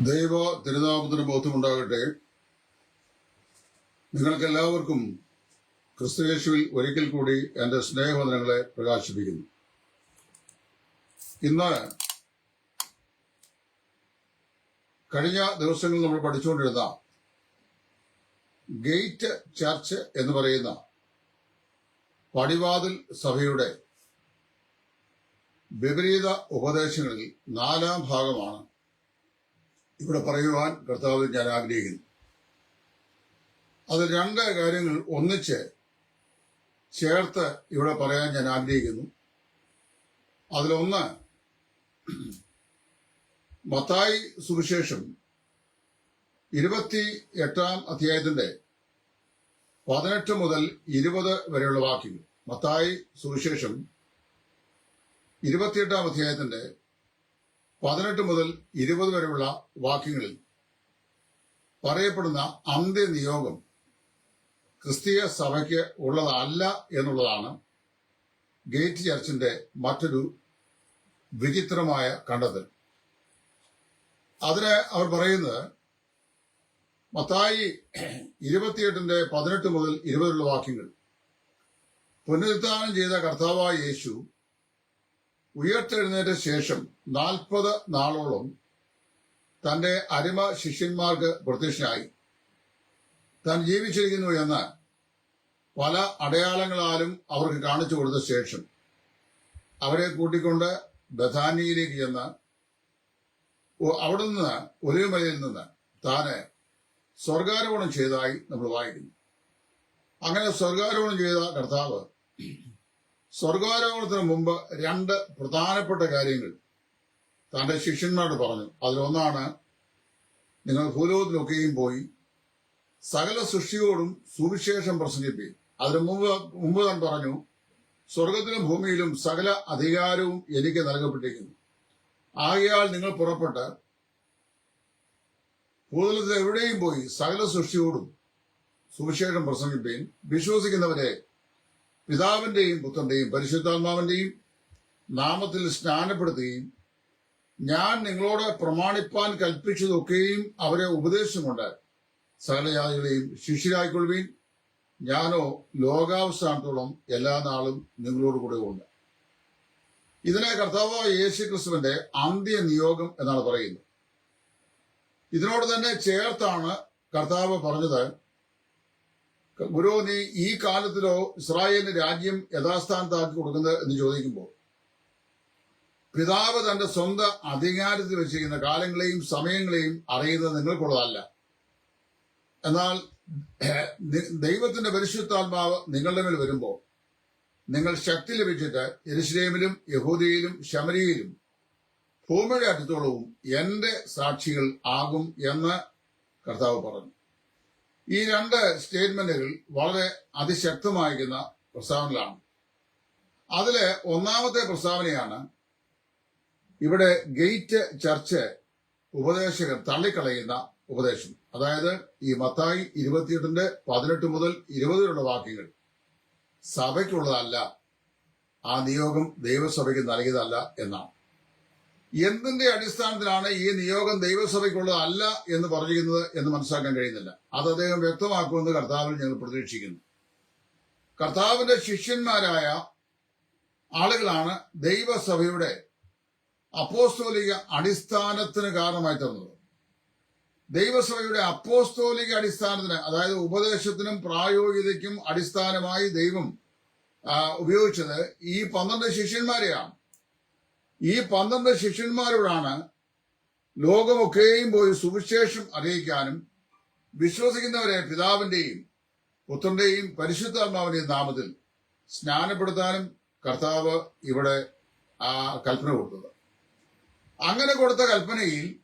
ദൈവ തിരുനാമത്തിന് ബോധമുണ്ടാകട്ടെ. നിങ്ങൾക്ക് എല്ലാവർക്കും ക്രിസ്തുയേശുവിൽ ഒരിക്കൽ കൂടി എന്റെ സ്നേഹവന്ദനങ്ങളെ പ്രകാശിപ്പിക്കുന്നു. ഇന്ന് കഴിഞ്ഞ ദിവസങ്ങളിൽ നമ്മൾ പഠിച്ചുകൊണ്ടിരുന്ന ഗേറ്റ് ചർച്ച് എന്ന് പറയുന്ന പടിവാതിൽ സഭയുടെ വിപരീത ഉപദേശങ്ങളിൽ നാലാം ഭാഗമാണ് ഇവിടെ പറയുവാൻ കർത്താവ് ഞാൻ ആഗ്രഹിക്കുന്നു. അത് രണ്ട് കാര്യങ്ങൾ ഒന്നിച്ച് ചേർത്ത് ഇവിടെ പറയാൻ ഞാൻ ആഗ്രഹിക്കുന്നു. അതിലൊന്ന് മത്തായി സുവിശേഷം ഇരുപത്തി എട്ടാം അധ്യായത്തിന്റെ പതിനെട്ട് മുതൽ ഇരുപത് വരെയുള്ള വാക്യങ്ങൾ. മത്തായി സുവിശേഷം ഇരുപത്തിയെട്ടാം അധ്യായത്തിന്റെ പതിനെട്ട് മുതൽ ഇരുപത് വരെയുള്ള വാക്യങ്ങളിൽ പറയപ്പെടുന്ന അന്ത്യനിയോഗം ക്രിസ്തീയ സഭയ്ക്ക് ഉള്ളതല്ല എന്നുള്ളതാണ് ഗേറ്റ് ചർച്ചിന്റെ മറ്റൊരു വിചിത്രമായ കണ്ടെത്തൽ. അതിന് അവർ പറയുന്നത് മത്തായി ഇരുപത്തിയെട്ടിന്റെ പതിനെട്ട് മുതൽ ഇരുപതിലുള്ള വാക്യങ്ങൾ പുനരുദ്ധാനം ചെയ്ത കർത്താവായ യേശു ഉയർത്തെഴുന്നേറ്റ ശേഷം നാൽപ്പത് നാളോളം തന്റെ അരിമ ശിഷ്യന്മാർക്ക് പ്രത്യക്ഷനായി. താൻ ജീവിച്ചിരിക്കുന്നു എന്ന് പല അടയാളങ്ങളാലും അവർക്ക് കാണിച്ചു കൊടുത്ത ശേഷം അവരെ കൂട്ടിക്കൊണ്ട് ബഥാനിയിലേക്ക് ചെന്ന് അവിടെ നിന്ന് ഒലിവുമലയിൽ നിന്ന് താന് സ്വർഗാരോപണം ചെയ്തതായി നമ്മൾ വായിക്കുന്നു. അങ്ങനെ സ്വർഗാരോപണം ചെയ്ത കർത്താവ് സ്വർഗാരോഹണത്തിന് മുമ്പ് രണ്ട് പ്രധാനപ്പെട്ട കാര്യങ്ങൾ തന്റെ ശിഷ്യന്മാരോട് പറഞ്ഞു. അതിലൊന്നാണ് നിങ്ങൾ ഭൂലോകത്തിലൊക്കെയും പോയി സകല സൃഷ്ടിയോടും സുവിശേഷം പ്രസംഗിപ്പി. അതിനു മുമ്പ് മുമ്പ് താൻ പറഞ്ഞു സ്വർഗത്തിലും ഭൂമിയിലും സകല അധികാരവും എനിക്ക് നൽകപ്പെട്ടിരിക്കുന്നു. ആകയാൽ നിങ്ങൾ പുറപ്പെട്ട് ഭൂതലത്തിൽ എവിടെയും പോയി സകല സൃഷ്ടിയോടും സുവിശേഷം പ്രസംഗിപ്പീൻ. വിശ്വസിക്കുന്നവരെ പിതാവിന്റെയും പുത്രന്റെയും പരിശുദ്ധാത്മാവിന്റെയും നാമത്തിൽ സ്നാനപ്പെടുത്തുകയും ഞാൻ നിങ്ങളോട് പ്രമാണിപ്പാൻ കൽപ്പിച്ചതൊക്കെയും അവരെ ഉപദേശം കൊണ്ട് സകലജാതികളെയും ശിഷ്യരായിക്കൊള്ളുവീൻ. ഞാനോ ലോകാവസാനത്തോളം എല്ലാ നാളും നിങ്ങളോട് കൂടെ ഉണ്ട്. ഇതിനെ കർത്താവ് യേശു ക്രിസ്തുവിന്റെ അന്ത്യ നിയോഗം എന്നാണ് പറയുന്നത്. ഇതിനോട് തന്നെ ചേർത്താണ് കർത്താവ് പറഞ്ഞത് ഗുരു നീ ഈ കാലത്തിലോ ഇസ്രായേലിന് രാജ്യം യഥാസ്ഥാനത്താക്കി കൊടുക്കുന്നത് എന്ന് ചോദിക്കുമ്പോൾ പിതാവ് തന്റെ സ്വന്തം അധികാരത്തിൽ വെച്ചിരിക്കുന്ന കാലങ്ങളെയും സമയങ്ങളെയും അറിയുന്നത് നിങ്ങൾക്കുള്ളതല്ല. എന്നാൽ ദൈവത്തിന്റെ പരിശുദ്ധാത്മാവ് നിങ്ങളുടെ മേൽ വരുമ്പോൾ നിങ്ങൾ ശക്തി ലഭിച്ചിട്ട് എരുശ്രേമിലും യഹൂദിയിലും ശമരിയിലും ഭൂമിയുടെ അടുത്തോളവും എന്റെ സാക്ഷികൾ ആകും എന്ന് കർത്താവ് പറഞ്ഞു. ഈ രണ്ട് സ്റ്റേറ്റ്മെന്റുകൾ വളരെ അതിശക്തമായിരിക്കുന്ന പ്രസ്താവനകളാണ്. അതിലെ ഒന്നാമത്തെ പ്രസ്താവനയാണ് ഇവിടെ ഗേറ്റ് ചർച്ച് ഉപദേശകർ തള്ളിക്കളയുന്ന ഉപദേശം. അതായത് ഈ മത്തായി ഇരുപത്തിയെട്ടിന്റെ പതിനെട്ട് മുതൽ ഇരുപത് വരെയുള്ള വാക്യങ്ങൾ സഭയ്ക്കുള്ളതല്ല ആ നിയോഗം ദൈവസഭയ്ക്ക് നൽകിയതല്ല എന്നാണ്. എന്തിന്റെ അടിസ്ഥാനത്തിലാണ് ഈ നിയോഗം ദൈവസഭയ്ക്കുള്ളതല്ല എന്ന് പറഞ്ഞിരിക്കുന്നത് എന്ന് മനസ്സിലാക്കാൻ കഴിയുന്നില്ല. അത് അദ്ദേഹം വ്യക്തമാക്കുമെന്ന് കർത്താവിൽ ഞങ്ങൾ പ്രതീക്ഷിക്കുന്നു. കർത്താവിന്റെ ശിഷ്യന്മാരായ ആളുകളാണ് ദൈവസഭയുടെ അപ്പോസ്തോലിക അടിസ്ഥാനത്തിന് കാരണമായി തീർന്നത്. ദൈവസഭയുടെ അപ്പോസ്തോലിക അടിസ്ഥാനത്തിന് അതായത് ഉപദേശത്തിനും പ്രായോഗികതയ്ക്കും അടിസ്ഥാനമായി ദൈവം ഉപയോഗിച്ചത് ഈ പന്ത്രണ്ട് ശിഷ്യന്മാരെയാണ്. ഈ പന്ത്രണ്ട് ശിഷ്യന്മാരോടാണ് ലോകമൊക്കെയും പോയി സുവിശേഷം അറിയിക്കാനും വിശ്വസിക്കുന്നവരെ പിതാവിന്റെയും പുത്രന്റെയും പരിശുദ്ധാത്മാവിന്റെയും നാമത്തിൽ സ്നാനപ്പെടുത്താനും കർത്താവ് ഇവിടെ ആ കൽപ്പന കൊടുത്തത്. അങ്ങനെ കൊടുത്ത കൽപ്പനയിൽ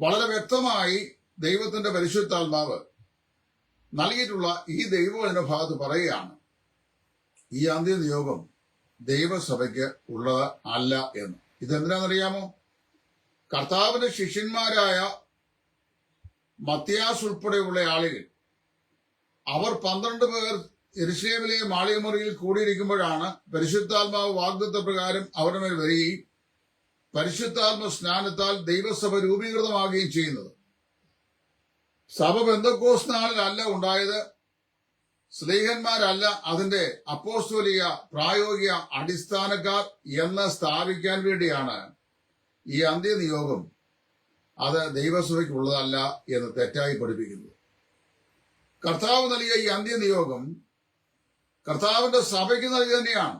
വളരെ വ്യക്തമായി ദൈവത്തിന്റെ പരിശുദ്ധാത്മാവ് നൽകിയിട്ടുള്ള ഈ ദൈവവചന ഭാഗത്ത് പറയുകയാണ്. ഈ അന്ത്യ നിയോഗം ദൈവസഭയ്ക്ക് ഉള്ളത് അല്ല എന്ന്. ഇതെന്തിനാണെന്നറിയാമോ? കർത്താവിന്റെ ശിഷ്യന്മാരായ മത്യാസ് ഉൾപ്പെടെയുള്ള ആളുകൾ അവർ പന്ത്രണ്ട് പേർ എരുഷലേമിലെ മാളികമുറിയിൽ കൂടിയിരിക്കുമ്പോഴാണ് പരിശുദ്ധാത്മാവ് വാഗ്ദത്ത പ്രകാരം അവരുടെ മേൽ വരികയും പരിശുദ്ധാത്മ സ്നാനത്താൽ ദൈവസഭ രൂപീകൃതമാകുകയും ചെയ്യുന്നത്. സഭ ബന്ധക്കോസ് നാളിലല്ല ഉണ്ടായത്. സ്ലീഹന്മാരല്ല അതിന്റെ അപ്പോസ്തോലിക പ്രായോഗിക അടിസ്ഥാനക്കാർ എന്ന് സ്ഥാപിക്കാൻ വേണ്ടിയാണ് ഈ അന്ത്യനിയോഗം. അത് ദൈവസഭയ്ക്കുള്ളതല്ല എന്ന് തെറ്റായി പഠിപ്പിക്കുന്നു. കർത്താവ് നൽകിയ ഈ അന്ത്യനിയോഗം കർത്താവിന്റെ സഭയ്ക്ക് നൽകി തന്നെയാണ്.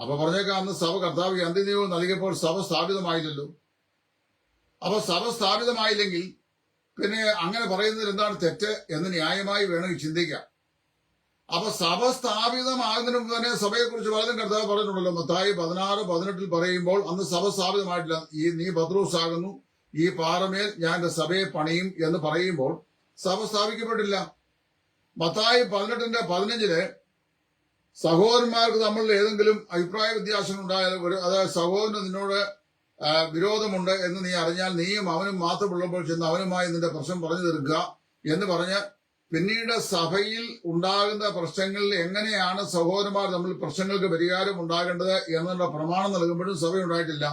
അപ്പൊ പറഞ്ഞേക്കാം അന്ന് സഭ കർത്താവ് അന്ത്യനിയോഗം നൽകിയപ്പോൾ സഭ സ്ഥാപിതമായില്ലല്ലോ. അപ്പൊ സഭ സ്ഥാപിതമായില്ലെങ്കിൽ പിന്നെ അങ്ങനെ പറയുന്നതിൽ എന്താണ് തെറ്റ് എന്ന് ന്യായമായി വേണമെങ്കിൽ ചിന്തിക്കാം. അപ്പൊ സഭ സ്ഥാപിതമാകുന്നതിന് മുമ്പ് തന്നെ സഭയെക്കുറിച്ച് വളരെ കർത്താവ് പറഞ്ഞിട്ടുണ്ടല്ലോ. മത്തായി പതിനാറ് പതിനെട്ടിൽ പറയുമ്പോൾ അന്ന് സഭ സ്ഥാപിതമായിട്ടില്ല. ഈ നീ പത്രോസ് ആകുന്നു ഈ പാറമേൽ ഞാൻ സഭയെ പണിയും എന്ന് പറയുമ്പോൾ സഭ സ്ഥാപിക്കപ്പെട്ടില്ല. മത്തായി പതിനെട്ടിന്റെ പതിനഞ്ചിൽ സഹോദരന്മാർക്ക് തമ്മിൽ ഏതെങ്കിലും അഭിപ്രായ വ്യത്യാസം ഉണ്ടായാൽ ഒരു അതായത് സഹോദരന് നിന്നോട് വിരോധമുണ്ട് എന്ന് നീ അറിഞ്ഞാൽ നീയും അവനും മാത്രമുള്ളപ്പോൾ ചെന്ന് അവനുമായി നിന്റെ പ്രശ്നം പറഞ്ഞു തീർക്കുക എന്ന് പറഞ്ഞ് പിന്നീട് സഭയിൽ ഉണ്ടാകുന്ന പ്രശ്നങ്ങളിൽ എങ്ങനെയാണ് സഹോദരന്മാർ തമ്മിൽ പ്രശ്നങ്ങൾക്ക് പരിഹാരം ഉണ്ടാകേണ്ടത് എന്നുള്ള പ്രമാണം നൽകുമ്പോഴും സഭ ഉണ്ടായിട്ടില്ല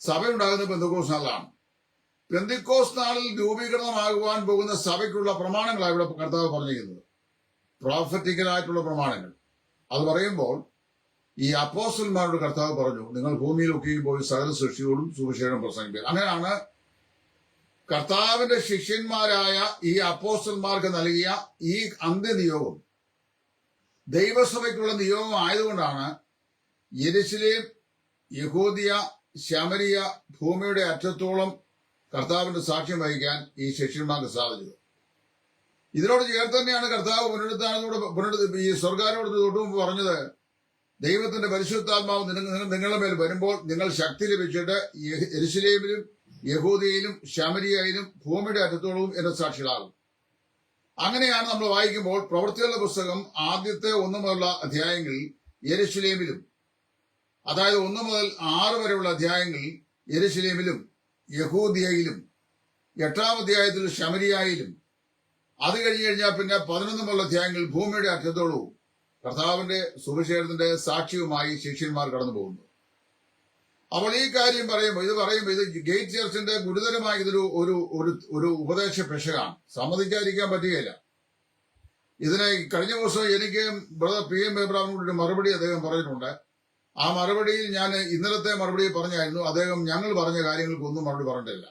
സഭ ഉണ്ടാകുന്നത് പെന്തക്കോസ് നാളിലാണ്. പെന്തിക്കോസ് നാളിൽ രൂപീകൃതമാകുവാൻ പോകുന്ന സഭയ്ക്കുള്ള പ്രമാണങ്ങളാണ് ഇവിടെ കർത്താവ് പറഞ്ഞിരിക്കുന്നത്. പ്രോഫറ്റിക്കലായിട്ടുള്ള പ്രമാണങ്ങൾ. അത് പറയുമ്പോൾ ഈ അപ്പോസ്റ്റന്മാരുടെ കർത്താവ് പറഞ്ഞു നിങ്ങൾ ഭൂമിയിൽ ഭൂമിയിലൊക്കെയും പോയി സകല സൃഷ്ടിയോടും സുവിശേഷം പ്രസംഗിക്കുക അങ്ങനെയാണ് കർത്താവിന്റെ ശിഷ്യന്മാരായ ഈ അപ്പോസ്റ്റന്മാർക്ക് നൽകിയ ഈ അന്ത്യനിയോഗം ദൈവസഭയ്ക്കുള്ള നിയോഗം ആയതുകൊണ്ടാണ് യെരുശലേം യഹൂദിയ ശമരിയ ഭൂമിയുടെ അറ്റത്തോളം കർത്താവിന്റെ സാക്ഷ്യം വഹിക്കാൻ ഈ ശിഷ്യന്മാർക്ക് സാധിച്ചത്. ഇതിനോട് ചേർത്ത് തന്നെയാണ് കർത്താവ് പുനരുദ്ധാനത്തോട് പുനരുദ്ധ ഈ സ്വർഗാരോട് തൊട്ടു മുമ്പ് പറഞ്ഞത് ദൈവത്തിന്റെ പരിശുദ്ധാത്മാവ് നിങ്ങളുടെ മേൽ വരുമ്പോൾ നിങ്ങൾ ശക്തി ലഭിച്ചിട്ട് യ- യഹൂദിയയിലും ശമരിയയിലും ഭൂമിയുടെ അറ്റത്തോളവും എന്ന സാക്ഷികളാകും. അങ്ങനെയാണ് നമ്മൾ വായിക്കുമ്പോൾ പ്രവൃത്തികളുടെ പുസ്തകം ആദ്യത്തെ ഒന്നു മുതലുള്ള അധ്യായങ്ങളിൽ യരുഷലേമിലും അതായത് ഒന്നു മുതൽ ആറ് വരെയുള്ള അധ്യായങ്ങളിൽ യരുഷലേമിലും യഹൂദിയയിലും എട്ടാം അധ്യായത്തിൽ ശമരിയായിലും അത് കഴിഞ്ഞ് കഴിഞ്ഞാൽ പിന്നെ പതിനൊന്ന് മുതലുള്ള അധ്യായങ്ങളിൽ ഭൂമിയുടെ അറ്റത്തോളവും കർത്താവിന്റെ സുവിശേഷത്തിന്റെ സാക്ഷിയുമായി ശിഷ്യന്മാർ കടന്നു പോകുന്നു അപ്പോൾ ഈ കാര്യം പറയുമ്പോൾ ഇത് പറയുമ്പോൾ ഇത് ഗേറ്റ് ചർച്ചിന്റെ ഗുരുതരമായ ഇതൊരു ഒരു ഒരു ഉപദേശ പെശകാണ്. സമ്മതിക്കാതിരിക്കാൻ പറ്റുകയില്ല. ഇതിനെ കഴിഞ്ഞ ദിവസം എനിക്ക് ബ്രദർ പി എം എബ്രാമിനോട് ഒരു മറുപടി അദ്ദേഹം പറഞ്ഞിട്ടുണ്ട്. ആ മറുപടിയിൽ ഞാൻ ഇന്നലത്തെ മറുപടി പറഞ്ഞായിരുന്നു. അദ്ദേഹം ഞങ്ങൾ പറഞ്ഞ കാര്യങ്ങൾക്കൊന്നും മറുപടി പറഞ്ഞിട്ടില്ല.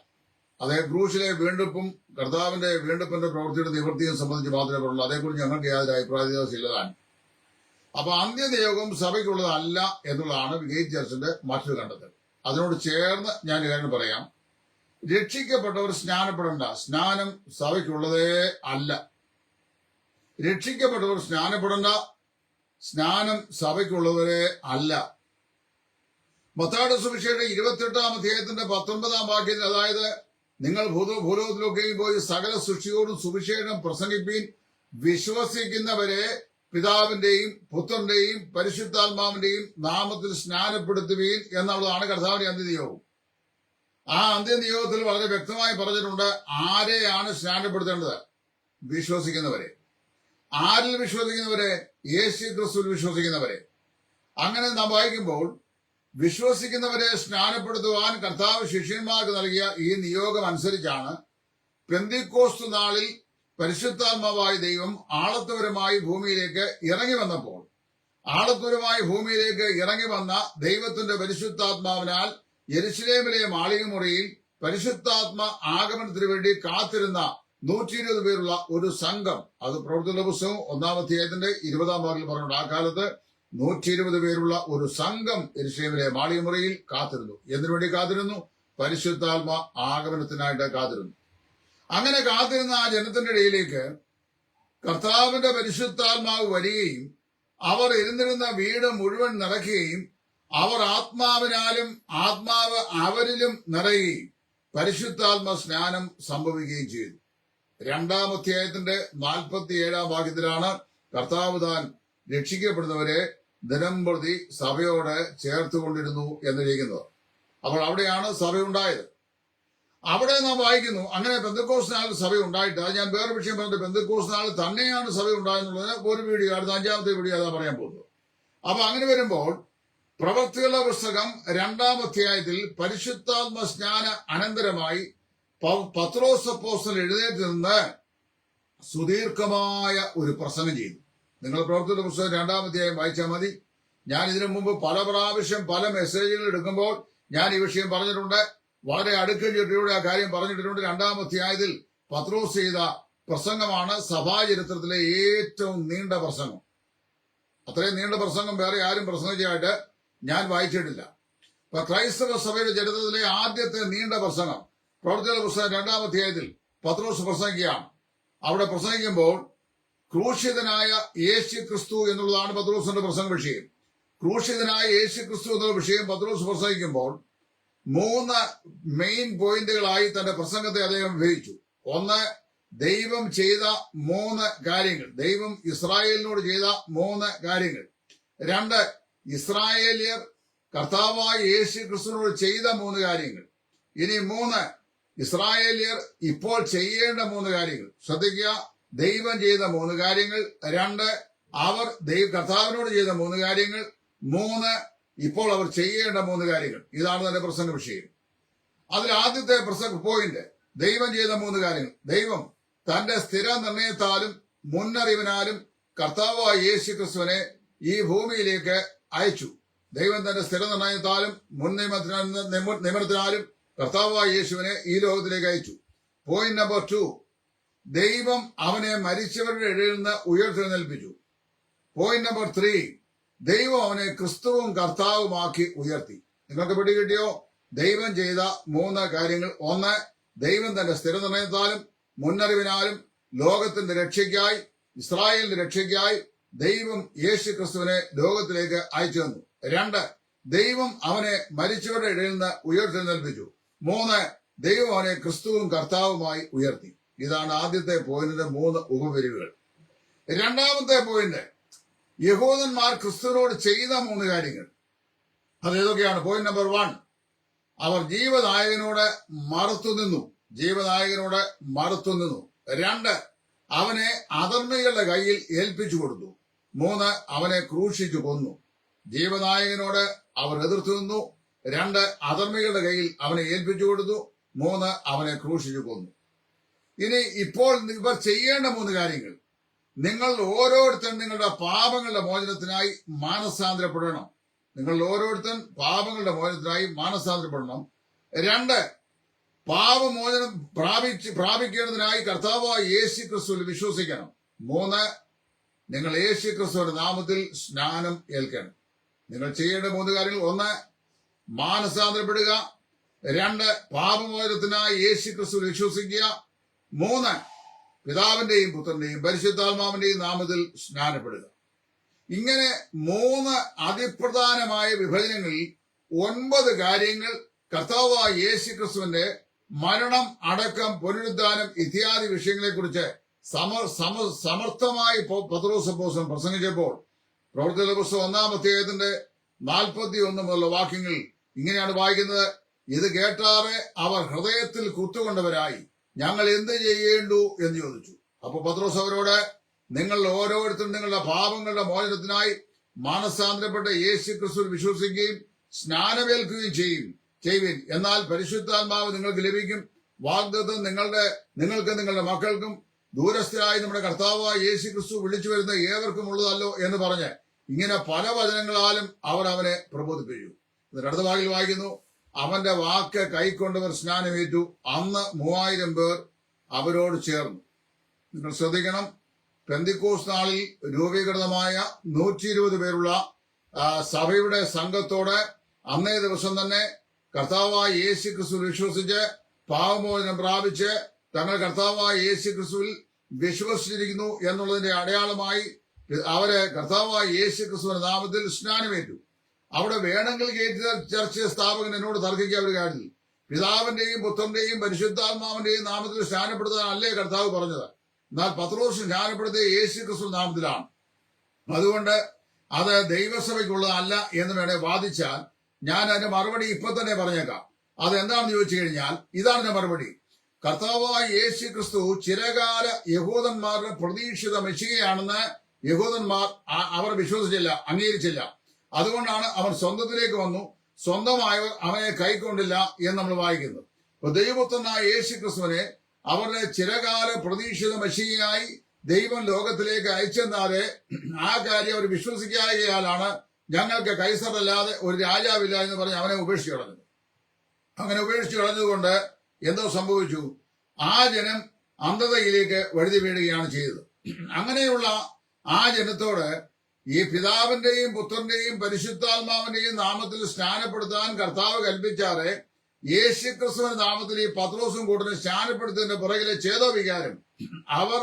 അദ്ദേഹം ക്രൂശിലെ വീണ്ടെടുപ്പും കർത്താവിന്റെ വീണ്ടെടുപ്പിന്റെ പ്രവൃത്തിയുടെ നിവൃത്തിയും സംബന്ധിച്ച് മാത്രമേ പറയുള്ളൂ അതേക്കുറിച്ച് ഞങ്ങൾക്ക് യാതൊരു അഭിപ്രായ വ്യത്യാസമില്ലതാണ് അപ്പൊ അന്ത്യനിയോഗം സഭയ്ക്കുള്ളതല്ല എന്നുള്ളതാണ് ഗേറ്റ് ചർച്ചിന്റെ മറ്റൊരു കണ്ടെത്തൽ. അതിനോട് ചേർന്ന് ഞാൻ ഇതാണ് പറയാം. രക്ഷിക്കപ്പെട്ടവർ സ്നാനപ്പെടേണ്ട. സ്നാനം സഭയ്ക്കുള്ളതേ അല്ല. രക്ഷിക്കപ്പെട്ടവർ സ്നാനപ്പെടേണ്ട. സ്നാനം സഭയ്ക്കുള്ളവരെ അല്ല. മത്താട് സുഭിഷയുടെ ഇരുപത്തെട്ടാം അധ്യായത്തിന്റെ പത്തൊൻപതാം വാക്യത്തിൽ അതായത് നിങ്ങൾ ഭൂതോ ഭൂലോകത്തിലൊക്കെയും പോയി സകല സൃഷ്ടിയോടും സുവിശേഷം പ്രസംഗിപ്പീൻ വിശ്വസിക്കുന്നവരെ പിതാവിന്റെയും പുത്രന്റെയും പരിശുദ്ധാത്മാവിന്റെയും നാമത്തിൽ സ്നാനപ്പെടുത്തുകയും എന്നുള്ളതാണ് കർത്താവിന്റെ അന്ത്യനിയോഗം ആ അന്ത്യനിയോഗത്തിൽ വളരെ വ്യക്തമായി പറഞ്ഞിട്ടുണ്ട് ആരെയാണ് സ്നാനപ്പെടുത്തേണ്ടത്? വിശ്വസിക്കുന്നവരെ. ആരിൽ വിശ്വസിക്കുന്നവരെ? യേശു ക്രിസ്തുവിൽ വിശ്വസിക്കുന്നവരെ. അങ്ങനെ നാം വായിക്കുമ്പോൾ വിശ്വസിക്കുന്നവരെ സ്നാനപ്പെടുത്തുവാൻ കർത്താവ് ശിഷ്യന്മാർക്ക് നൽകിയ ഈ നിയോഗം അനുസരിച്ചാണ് പെന്തിക്കോസ്തു നാളിൽ പരിശുദ്ധാത്മാവായ ദൈവം ആളത്വരമായി ഭൂമിയിലേക്ക് ഇറങ്ങി വന്നപ്പോൾ ആളത്വരമായി ഭൂമിയിലേക്ക് ഇറങ്ങി വന്ന ദൈവത്തിന്റെ പരിശുദ്ധാത്മാവിനാൽ യെരുശലേമിലെ മാളികമുറിയിൽ പരിശുദ്ധാത്മ ആഗമനത്തിന് വേണ്ടി കാത്തിരുന്ന നൂറ്റി ഇരുപത് പേരുള്ള ഒരു സംഘം അത് പ്രവർത്തന പുസ്തകം ഒന്നാം അധ്യായത്തിന്റെ ഇരുപതാം ഭാഗത്തിൽ പറഞ്ഞിട്ടുണ്ട്. ആ കാലത്ത് നൂറ്റി ഇരുപത് പേരുള്ള ഒരു സംഘം എരിശേമിലെ മാളികമുറിയിൽ കാത്തിരുന്നു. എന്തിനു വേണ്ടി കാത്തിരുന്നു? പരിശുദ്ധാത്മ ആഗമനത്തിനായിട്ട് കാത്തിരുന്നു. അങ്ങനെ കാത്തിരുന്ന ആ ജനത്തിന്റെ ഇടയിലേക്ക് കർത്താവിന്റെ പരിശുദ്ധാത്മാവ് വരികയും അവർ ഇരുന്നിരുന്ന വീട് മുഴുവൻ നിറയ്ക്കുകയും അവർ ആത്മാവിനാലും ആത്മാവ് അവരിലും നിറയുകയും പരിശുദ്ധാത്മ സ്നാനം സംഭവിക്കുകയും ചെയ്തു. രണ്ടാം അധ്യായത്തിന്റെ നാൽപ്പത്തി ഏഴാം വാക്യത്തിലാണ് കർത്താവ് താൻ രക്ഷിക്കപ്പെടുന്നവരെ ദിനം പ്രതി സഭയോട് ചേർത്തുകൊണ്ടിരുന്നു എന്നിരിക്കുന്നത് അപ്പോൾ അവിടെയാണ് സഭയുണ്ടായത്. അവിടെ നാം വായിക്കുന്നു. അങ്ങനെ ബന്ധുക്കോസ് നാൾ സഭ ഉണ്ടായിട്ട് ഞാൻ വേറെ വിഷയം പറഞ്ഞിട്ട് ബന്ധുക്കോസ് നാൾ തന്നെയാണ് സഭ ഉണ്ടായെന്നുള്ളത് ഒരു വീഡിയോ അടുത്ത അഞ്ചാമത്തെ വീഡിയോ അതാ പറയാൻ പോകുന്നത്. അപ്പൊ അങ്ങനെ വരുമ്പോൾ പ്രവർത്തികളുടെ പുസ്തകം രണ്ടാം അധ്യായത്തിൽ പരിശുദ്ധാത്മ സ്നാന അനന്തരമായി പ- പത്രോസ് അപ്പോസ്തലൻ എഴുന്നേറ്റ് നിന്ന് സുദീർഘമായ ഒരു പ്രസംഗം ചെയ്തു. നിങ്ങൾ പ്രവർത്തികളുടെ പുസ്തകം രണ്ടാം അധ്യായം വായിച്ചാൽ മതി. ഞാൻ ഇതിനു മുമ്പ് പല പ്രാവശ്യം പല മെസ്സേജുകൾ എടുക്കുമ്പോൾ ഞാൻ ഈ വിഷയം പറഞ്ഞിട്ടുണ്ട്. വളരെ അടുക്കൽ ചുറ്റിലൂടെ ആ കാര്യം പറഞ്ഞിട്ടുണ്ട്. രണ്ടാം അധ്യായത്തിൽ പത്രോസ് ചെയ്ത പ്രസംഗമാണ് സഭാചരിത്രത്തിലെ ഏറ്റവും നീണ്ട പ്രസംഗം. അത്രയും നീണ്ട പ്രസംഗം വേറെ ആരും പ്രസംഗിച്ചതായിട്ട് ഞാൻ വായിച്ചിട്ടില്ല. ഇപ്പൊ ക്രൈസ്തവ സഭയുടെ ചരിത്രത്തിലെ ആദ്യത്തെ നീണ്ട പ്രസംഗം. പ്രവർത്തന പുസ്തകം രണ്ടാം അധ്യായത്തിൽ പത്രോസ് പ്രസംഗിക്കുകയാണ്. അവിടെ പ്രസംഗിക്കുമ്പോൾ ക്രൂശിതനായ യേശു ക്രിസ്തു എന്നുള്ളതാണ് പത്രോസിന്റെ പ്രസംഗ വിഷയം. ക്രൂശിതനായ യേശു ക്രിസ്തു എന്നുള്ള വിഷയം പത്രോസ് പ്രസംഗിക്കുമ്പോൾ മൂന്ന് മെയിൻ പോയിന്റുകളായി തന്റെ പ്രസംഗത്തെ അദ്ദേഹം വിവരിച്ചു. ഒന്ന് ദൈവം ചെയ്ത മൂന്ന് കാര്യങ്ങൾ. ദൈവം ഇസ്രായേലിനോട് ചെയ്ത മൂന്ന് കാര്യങ്ങൾ. രണ്ട് ഇസ്രായേലിയർ കർത്താവായ യേശു ക്രിസ്തുവിനോട് ചെയ്ത മൂന്ന് കാര്യങ്ങൾ. ഇനി മൂന്ന് ഇസ്രായേലിയർ ഇപ്പോൾ ചെയ്യേണ്ട മൂന്ന് കാര്യങ്ങൾ. ശ്രദ്ധിക്കുക ദൈവം ചെയ്ത മൂന്ന് കാര്യങ്ങൾ. രണ്ട് അവർ ദൈവ കർത്താവിനോട് ചെയ്ത മൂന്ന് കാര്യങ്ങൾ. മൂന്ന് ഇപ്പോൾ അവർ ചെയ്യേണ്ട മൂന്ന് കാര്യങ്ങൾ. ഇതാണ് തന്റെ പ്രസംഗ വിഷയം. അതിൽ ആദ്യത്തെ പ്രസംഗ പോയിന്റ് ദൈവം ചെയ്ത മൂന്ന് കാര്യങ്ങൾ. ദൈവം തന്റെ സ്ഥിര നിർണയത്താലും മുന്നറിവിനാലും കർത്താവായ യേശു ക്രിസ്തുവിനെ ഈ ഭൂമിയിലേക്ക് അയച്ചു. ദൈവം തന്റെ സ്ഥിര നിർണയത്താലും മുൻ നിയമനത്തിനാലും കർത്താവായ യേശുവിനെ ഈ ലോകത്തിലേക്ക് അയച്ചു. പോയിന്റ് നമ്പർ ടു ദൈവം അവനെ മരിച്ചവരുടെ ഇടയിൽ നിന്ന് ഉയർത്തെഴുന്നേൽപ്പിച്ചു. പോയിന്റ് നമ്പർ ത്രീ ദൈവം അവനെ ക്രിസ്തുവും കർത്താവുമാക്കി ഉയർത്തി. നിങ്ങൾക്ക് പിടികിട്ടിയോ ദൈവം ചെയ്ത മൂന്ന് കാര്യങ്ങൾ. ഒന്ന് ദൈവം തന്റെ സ്ഥിരനിർണയത്താലും മുന്നറിവിനാലും ലോകത്തിന്റെ രക്ഷയ്ക്കായി ഇസ്രായേലിന്റെ രക്ഷയ്ക്കായി ദൈവം യേശു ക്രിസ്തുവിനെ ലോകത്തിലേക്ക് അയച്ചു തന്നു. രണ്ട് ദൈവം അവനെ മരിച്ചവരുടെ ഇടയിൽ നിന്ന് ഉയർത്തെഴുന്നേൽപ്പിച്ചു. മൂന്ന് ദൈവം അവനെ ക്രിസ്തുവും കർത്താവുമായി ഉയർത്തി. ഇതാണ് ആദ്യത്തെ പോയിന്റിന്റെ മൂന്ന് ഉപപരിവുകൾ രണ്ടാമത്തെ പോയിന്റ് യഹൂദന്മാർ ക്രിസ്തുവിനോട് ചെയ്ത മൂന്ന് കാര്യങ്ങൾ. അത് ഏതൊക്കെയാണ്? പോയിന്റ് നമ്പർ വൺ അവർ ജീവനായകനോട് മറുത്തു നിന്നു. ജീവനായകനോട് മറുത്തു നിന്നു. രണ്ട് അവനെ അധർമ്മികളുടെ കയ്യിൽ ഏൽപ്പിച്ചു കൊടുത്തു. മൂന്ന് അവനെ ക്രൂശിച്ചു കൊന്നു. ജീവനായകനോട് അവർ എതിർത്തു നിന്നു. രണ്ട് അധർമ്മികളുടെ കയ്യിൽ അവനെ ഏൽപ്പിച്ചു കൊടുത്തു. മൂന്ന് അവനെ ക്രൂശിച്ചു കൊന്നു. ഇനി ഇപ്പോൾ ഇവർ ചെയ്യേണ്ട മൂന്ന് കാര്യങ്ങൾ. നിങ്ങൾ ഓരോരുത്തരും നിങ്ങളുടെ പാപങ്ങളുടെ മോചനത്തിനായി മാനസാന്തരപ്പെടണം. നിങ്ങൾ ഓരോരുത്തരും പാപങ്ങളുടെ മോചനത്തിനായി മാനസാന്തരപ്പെടണം. രണ്ട് പാപമോചനം പ്രാപിച്ച് പ്രാപിക്കേണ്ടതിനായി കർത്താവായ യേശു ക്രിസ്തുവിൽ വിശ്വസിക്കണം. മൂന്ന് നിങ്ങൾ യേശു ക്രിസ്തുവിന്റെ നാമത്തിൽ സ്നാനം ഏൽക്കണം. നിങ്ങൾ ചെയ്യേണ്ട മൂന്ന് കാര്യങ്ങൾ. ഒന്ന് മാനസാന്തരപ്പെടുക. രണ്ട് പാപമോചനത്തിനായി യേശു ക്രിസ്തുവിൽ വിശ്വസിക്കുക. മൂന്ന് പിതാവിന്റെയും പുത്രന്റെയും പരിശുദ്ധാത്മാവിന്റെയും നാമത്തിൽ സ്നാനപ്പെടുക. ഇങ്ങനെ മൂന്ന് അതിപ്രധാനമായ വിഭജനങ്ങളിൽ ഒൻപത് കാര്യങ്ങൾ കർത്താവായ യേശു ക്രിസ്തുവിന്റെ മരണം അടക്കം പുനരുദ്ധാനം ഇത്യാദി വിഷയങ്ങളെക്കുറിച്ച് സമ സമ സമർത്ഥമായി പത്രോസപ്പോസം പ്രസംഗിച്ചപ്പോൾ പ്രവർത്തന പുസ്തകം ഒന്നാം അധ്യായത്തിന്റെ നാൽപ്പത്തി ഒന്ന് മുതലുള്ള വാക്യങ്ങൾ ഇങ്ങനെയാണ് വായിക്കുന്നത്. ഇത് കേട്ടാറെ അവർ ഹൃദയത്തിൽ കുത്തുകൊണ്ടവരായി. ഞങ്ങൾ എന്ത് ചെയ്യേണ്ടു എന്ന് ചോദിച്ചു. അപ്പൊ പത്രോസ് അവരോട് നിങ്ങൾ ഓരോരുത്തരും നിങ്ങളുടെ പാപങ്ങളുടെ മോചനത്തിനായി മാനസാന്തരപ്പെട്ട യേശു ക്രിസ്തു വിശ്വസിക്കുകയും സ്നാനമേൽക്കുകയും ചെയ്യും ചെയ്യുവിൻ. എന്നാൽ പരിശുദ്ധാത്മാവ് നിങ്ങൾക്ക് ലഭിക്കും. വാഗ്ദത്തം നിങ്ങളുടെ നിങ്ങൾക്ക് നിങ്ങളുടെ മക്കൾക്കും ദൂരസ്ഥരായി നമ്മുടെ കർത്താവായ യേശു ക്രിസ്തു വിളിച്ചു വരുന്ന ഏവർക്കും ഉള്ളതല്ലോ എന്ന് പറഞ്ഞ് ഇങ്ങനെ പല വചനങ്ങളാലും അവർ അവനെ പ്രബോധിപ്പിച്ചു. എന്നിട്ട് അടുത്ത ഭാഗിൽ വായിക്കുന്നു. അവന്റെ വാക്ക് കൈക്കൊണ്ടവർ സ്നാനമേറ്റു അന്ന് മൂവായിരം പേർ അവരോട് ചേർന്നു. നിങ്ങൾ ശ്രദ്ധിക്കണം. പെന്തിക്കോസ് നാളിൽ രൂപീകൃതമായ നൂറ്റി ഇരുപത് പേരുള്ള സഭയുടെ സംഘത്തോടെ അന്നേ ദിവസം തന്നെ കർത്താവായ യേശു ക്രിസ്തു വിശ്വസിച്ച് പാവമോചനം പ്രാപിച്ച് തങ്ങൾ കർത്താവായ യേശു ക്രിസ്തുവിൽ വിശ്വസിച്ചിരിക്കുന്നു എന്നുള്ളതിന്റെ അടയാളമായി അവരെ കർത്താവായ യേശു ക്രിസ്തുവിന്റെ നാമത്തിൽ സ്നാനമേറ്റു അവിടെ വേണമെങ്കിൽ ഗേറ്റ് ചർച്ച് സ്ഥാപകൻ എന്നോട് തർക്കിക്കാൻ ഒരു കാര്യത്തിൽ പിതാവിന്റെയും പുത്രന്റെയും പരിശുദ്ധാത്മാവിന്റെയും നാമത്തിൽ സ്നാനപ്പെടുത്താൻ അല്ലേ കർത്താവ് പറഞ്ഞത്? എന്നാൽ പത്രോസ് സ്നാനപ്പെടുത്തിയ യേശു ക്രിസ്തു നാമത്തിലാണ്. അതുകൊണ്ട് അത് ദൈവസഭയ്ക്കുള്ളതല്ല എന്ന് വേണേ വാദിച്ചാൽ ഞാൻ അതിന്റെ മറുപടി ഇപ്പൊ തന്നെ പറഞ്ഞേക്കാം. അത് എന്താണെന്ന് ചോദിച്ചു കഴിഞ്ഞാൽ ഇതാണ് എന്റെ മറുപടി. കർത്താവായ യേശു ക്രിസ്തു ചിരകാല യഹൂദന്മാരുടെ പ്രതീക്ഷിത മെഷികയാണെന്ന് യഹൂദന്മാർ അവർ വിശ്വസിച്ചില്ല അംഗീകരിച്ചില്ല. അതുകൊണ്ടാണ് അവൻ സ്വന്തത്തിലേക്ക് വന്നു. സ്വന്തമായവർ അവനെ കൈക്കൊണ്ടില്ല എന്ന് നമ്മൾ വായിക്കുന്നത് ദൈവപുത്രനായ യേശു ക്രിസ്തുവിനെ അവരുടെ ചിരകാല പ്രതീക്ഷിത മഷിയായി ദൈവം ലോകത്തിലേക്ക് അയച്ചെന്നാതെ ആ കാര്യം അവർ വിശ്വസിക്കായകയാലാണ് ഞങ്ങൾക്ക് കൈസറല്ലാതെ ഒരു രാജാവില്ല എന്ന് പറഞ്ഞ് അവനെ ഉപേക്ഷിച്ചു കളഞ്ഞത്. അങ്ങനെ ഉപേക്ഷിച്ചു കളഞ്ഞതുകൊണ്ട് എന്തോ സംഭവിച്ചു. ആ ജനം അന്ധതയിലേക്ക് വഴുതി വീഴുകയാണ് ചെയ്തത്. അങ്ങനെയുള്ള ആ ജനത്തോട് ഈ പിതാവിന്റെയും പുത്രന്റെയും പരിശുദ്ധാത്മാവിന്റെയും നാമത്തിൽ സ്നാനപ്പെടുത്താൻ കർത്താവ് കൽപ്പിച്ചാറെ യേശു ക്രിസ്തുവിന്റെ നാമത്തിൽ ഈ പത്രോസും കൂട്ടിനെ സ്നാനപ്പെടുത്തിന്റെ പുറകിലെ ചേതോ വികാരം അവർ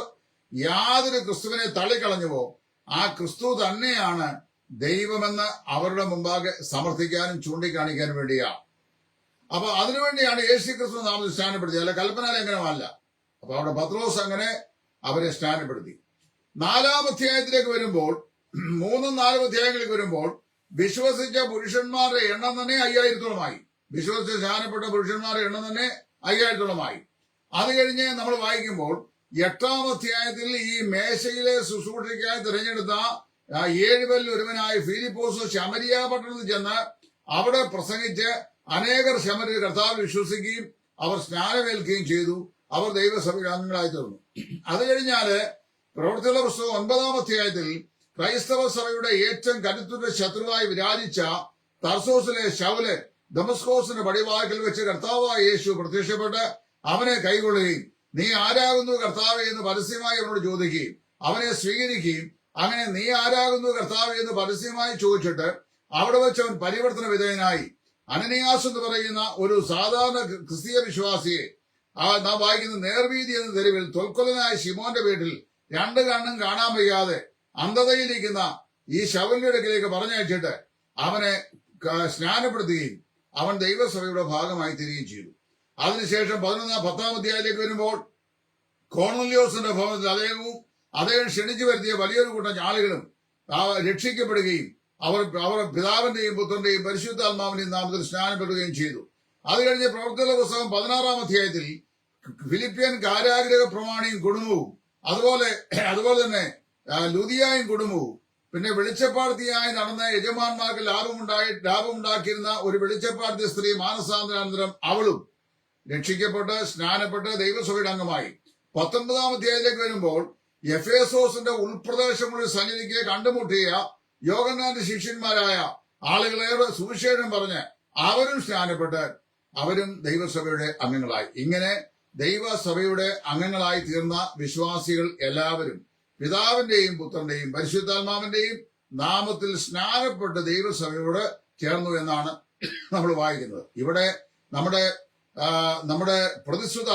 യാതൊരു ക്രിസ്തുവിനെ തള്ളിക്കളഞ്ഞുവോ ആ ക്രിസ്തു തന്നെയാണ് ദൈവമെന്ന് അവരുടെ മുമ്പാകെ സമർത്ഥിക്കാനും ചൂണ്ടിക്കാണിക്കാനും വേണ്ടിയാ. അപ്പൊ അതിനുവേണ്ടിയാണ് യേശു ക്രിസ്തു നാമത്തിൽ സ്നാനപ്പെടുത്തിയത്. അല്ല കൽപ്പന ലംഘനമല്ല അപ്പൊ അവിടെ പത്രോസ് അങ്ങനെ അവരെ സ്നാനപ്പെടുത്തി. നാലാം അധ്യായത്തിലേക്ക് വരുമ്പോൾ മൂന്നും നാലും അധ്യായങ്ങളിലേക്ക് വരുമ്പോൾ വിശ്വസിച്ച പുരുഷന്മാരുടെ എണ്ണം തന്നെ അയ്യായിരത്തോളമായി. വിശ്വസിച്ച് ശാനപ്പെട്ട പുരുഷന്മാരുടെ എണ്ണം തന്നെ അയ്യായിരത്തോളമായി. അത് കഴിഞ്ഞ് നമ്മൾ വായിക്കുമ്പോൾ എട്ടാം അധ്യായത്തിൽ ഈ മേശയിലെ ശുശ്രൂഷയ്ക്കായി തിരഞ്ഞെടുത്ത ഏഴുപേരിൽ ഒരുവനായ ഫിലിപ്പോസ് ശമരിയ പട്ടണത്തിൽ ചെന്ന് അവിടെ പ്രസംഗിച്ച് അനേകർ ശമരി കർത്താവ് വിശ്വസിക്കുകയും അവർ സ്നാനമേൽക്കുകയും ചെയ്തു. അവർ ദൈവസഭയിൽ അംഗങ്ങളായി തീർന്നു. അത് കഴിഞ്ഞാൽ പ്രവർത്തിയുള്ള പുസ്തകം ഒൻപതാം അധ്യായത്തിൽ ക്രൈസ്തവ സഭയുടെ ഏറ്റവും കരുത്തുറ്റ ശത്രുവായി വിരാജിച്ച തർസോസിലെ ശൗൽ ദമസ്കോസിന്റെ പടിവാക്കിൽ വെച്ച് കർത്താവായ യേശു പ്രത്യക്ഷപ്പെട്ട് അവനെ കൈകൊള്ളുകയും നീ ആരാകുന്നു കർത്താവ് എന്ന് പരസ്യമായി അവനോട് ചോദിക്കുകയും അവനെ സ്വീകരിക്കുകയും അങ്ങനെ നീ ആരാകുന്നു കർത്താവ് എന്ന് പരസ്യമായി ചോദിച്ചിട്ട് അവിടെ വെച്ച് അവൻ പരിവർത്തന വിധേയനായി. അനനിയാസ് എന്ന് പറയുന്ന ഒരു സാധാരണ ക്രിസ്തീയ വിശ്വാസിയെ നാം വായിക്കുന്ന നേർവീതി എന്ന തെരുവിൽ തൊൽക്കൊലനായ ശിമോന്റെ വീട്ടിൽ രണ്ട് കണ്ണും കാണാൻ വയ്യാതെ അന്ധതയിലിരിക്കുന്ന ഈ ശവലിന്റെ അടുക്കിലേക്ക് പറഞ്ഞയച്ചിട്ട് അവനെ സ്നാനപ്പെടുത്തുകയും അവൻ ദൈവസഭയുടെ ഭാഗമായി തീരുകയും ചെയ്തു. അതിനുശേഷം പതിനൊന്നാം പത്താം അധ്യായത്തിലേക്ക് വരുമ്പോൾ കോർണലിയോസിന്റെ ഭവനത്തിൽ അദ്ദേഹവും അദ്ദേഹം ക്ഷണിച്ചു വരുത്തിയ വലിയൊരു കൂട്ടം ആളുകളും രക്ഷിക്കപ്പെടുകയും അവർ അവർ പിതാവിന്റെയും പുത്രന്റെയും പരിശുദ്ധാത്മാവിന്റെയും നാമത്തിൽ സ്നാനപ്പെടുകയും ചെയ്തു. അത് കഴിഞ്ഞ് പ്രവർത്തന പുസ്തകം പതിനാറാം അധ്യായത്തിൽ ഫിലിപ്പിയൻ കാരാഗ്രഹ പ്രമാണിയും കുടുംബവും അതുപോലെ അതുപോലെ തന്നെ ആ, ലുദിയായും കുടുംബവും. പിന്നെ വെളിച്ചപ്പാർത്തിയായി നടന്ന യജമാന്മാർക്ക് ലാഭമുണ്ടായി ലാഭമുണ്ടാക്കിയിരുന്ന ഒരു വെളിച്ചപ്പാർത്തി സ്ത്രീ മാനസാന്തരാനന്തരം അവളും രക്ഷിക്കപ്പെട്ട് സ്നാനപ്പെട്ട് ദൈവസഭയുടെ അംഗമായി. പത്തൊൻപതാം അധ്യായത്തിലേക്ക് വരുമ്പോൾ എഫേസോസിന്റെ ഉൾപ്രദേശങ്ങളിൽ സഞ്ചരിക്കെ കണ്ടുമുട്ടിയ യോഗനാന്റെ ശിഷ്യന്മാരായ ആളുകളേറെ സുവിശേഷം പറഞ്ഞ് അവരും സ്നാനപ്പെട്ട് അവരും ദൈവസഭയുടെ അംഗങ്ങളായി. ഇങ്ങനെ ദൈവസഭയുടെ അംഗങ്ങളായി തീർന്ന വിശ്വാസികൾ എല്ലാവരും പിതാവിന്റെയും പുത്രന്റെയും പരിശുദ്ധാത്മാവിന്റെയും നാമത്തിൽ സ്നാനപ്പെട്ട് ദൈവസഭയോട് ചേർന്നു എന്നാണ് നമ്മൾ വായിക്കുന്നത്. ഇവിടെ നമ്മുടെ നമ്മുടെ പ്രതിശ്രുത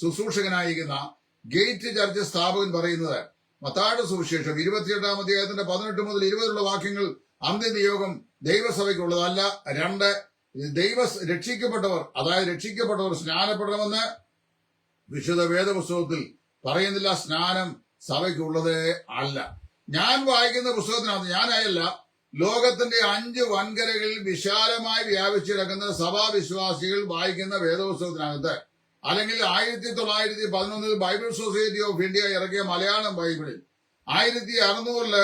ശുശ്രൂഷകനായിരിക്കുന്ന ഗേറ്റ് ചർച്ച് സ്ഥാപകൻ പറയുന്നത് മത്താട് സുവിശേഷം ഇരുപത്തിയെട്ടാം അധ്യായത്തിന്റെ പതിനെട്ട് മുതൽ ഇരുപതുള്ള വാക്യങ്ങൾ അന്ത്യനിയോഗം ദൈവസഭയ്ക്കുള്ളതല്ല. രണ്ട് ദൈവ രക്ഷിക്കപ്പെട്ടവർ അതായത് രക്ഷിക്കപ്പെട്ടവർ സ്നാനപ്പെടണമെന്ന് വിശുദ്ധ വേദപുസ്തകത്തിൽ പറയുന്നില്ല. സ്നാനം സഭയ്ക്കുള്ളതേ അല്ല. ഞാൻ വായിക്കുന്ന പുസ്തകത്തിനകത്ത് ഞാനായല്ല ലോകത്തിന്റെ അഞ്ച് വൻകരകളിൽ വിശാലമായി വ്യാപിച്ചു കിടക്കുന്ന സഭാവിശ്വാസികൾ വായിക്കുന്ന വേദപുസ്തകത്തിനകത്ത് അല്ലെങ്കിൽ ആയിരത്തി തൊള്ളായിരത്തി പതിനൊന്നിൽ ബൈബിൾ സൊസൈറ്റി ഓഫ് ഇന്ത്യ ഇറക്കിയ മലയാളം ബൈബിളിൽ ആയിരത്തി അറുന്നൂറിൽ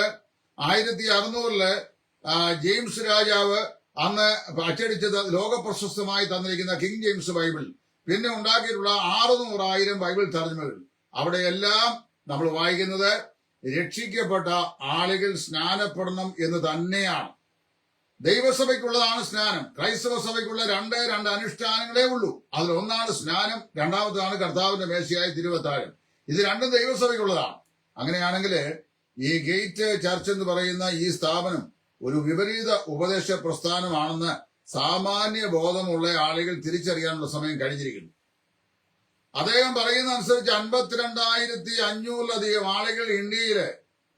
ആയിരത്തി അറുന്നൂറിൽ ജെയിംസ് രാജാവ് അന്ന് അച്ചടിച്ചത് ലോക പ്രശസ്തമായി തന്നിരിക്കുന്ന കിങ് ജെയിംസ് ബൈബിൾ. പിന്നെ ഉണ്ടാക്കിയിട്ടുള്ള ആറുനൂറായിരം ബൈബിൾ തർജമകൾ. അവിടെയെല്ലാം നമ്മൾ വായിക്കുന്നത് രക്ഷിക്കപ്പെട്ട ആളുകൾ സ്നാനപ്പെടണം എന്ന് തന്നെയാണ്. ദൈവസഭയ്ക്കുള്ളതാണ് സ്നാനം. ക്രൈസ്തവ സഭയ്ക്കുള്ള രണ്ട് രണ്ട് അനുഷ്ഠാനങ്ങളേ ഉള്ളൂ. അതിലൊന്നാണ് സ്നാനം രണ്ടാമതാണ് കർത്താവിന്റെ മേശയായ തിരുവത്താഴം. ഇത് രണ്ടും ദൈവസഭയ്ക്കുള്ളതാണ്. അങ്ങനെയാണെങ്കിൽ ഈ ഗേറ്റ് ചർച്ച് എന്ന് പറയുന്ന ഈ സ്ഥാപനം ഒരു വിപരീത ഉപദേശ പ്രസ്ഥാനമാണെന്ന് സാമാന്യ ബോധമുള്ള ആളുകൾ തിരിച്ചറിയാനുള്ള സമയം കഴിഞ്ഞിരിക്കുന്നു. അദ്ദേഹം പറയുന്ന അനുസരിച്ച് അൻപത്തിരണ്ടായിരത്തി അഞ്ഞൂറിലധികം ആളുകൾ ഇന്ത്യയിൽ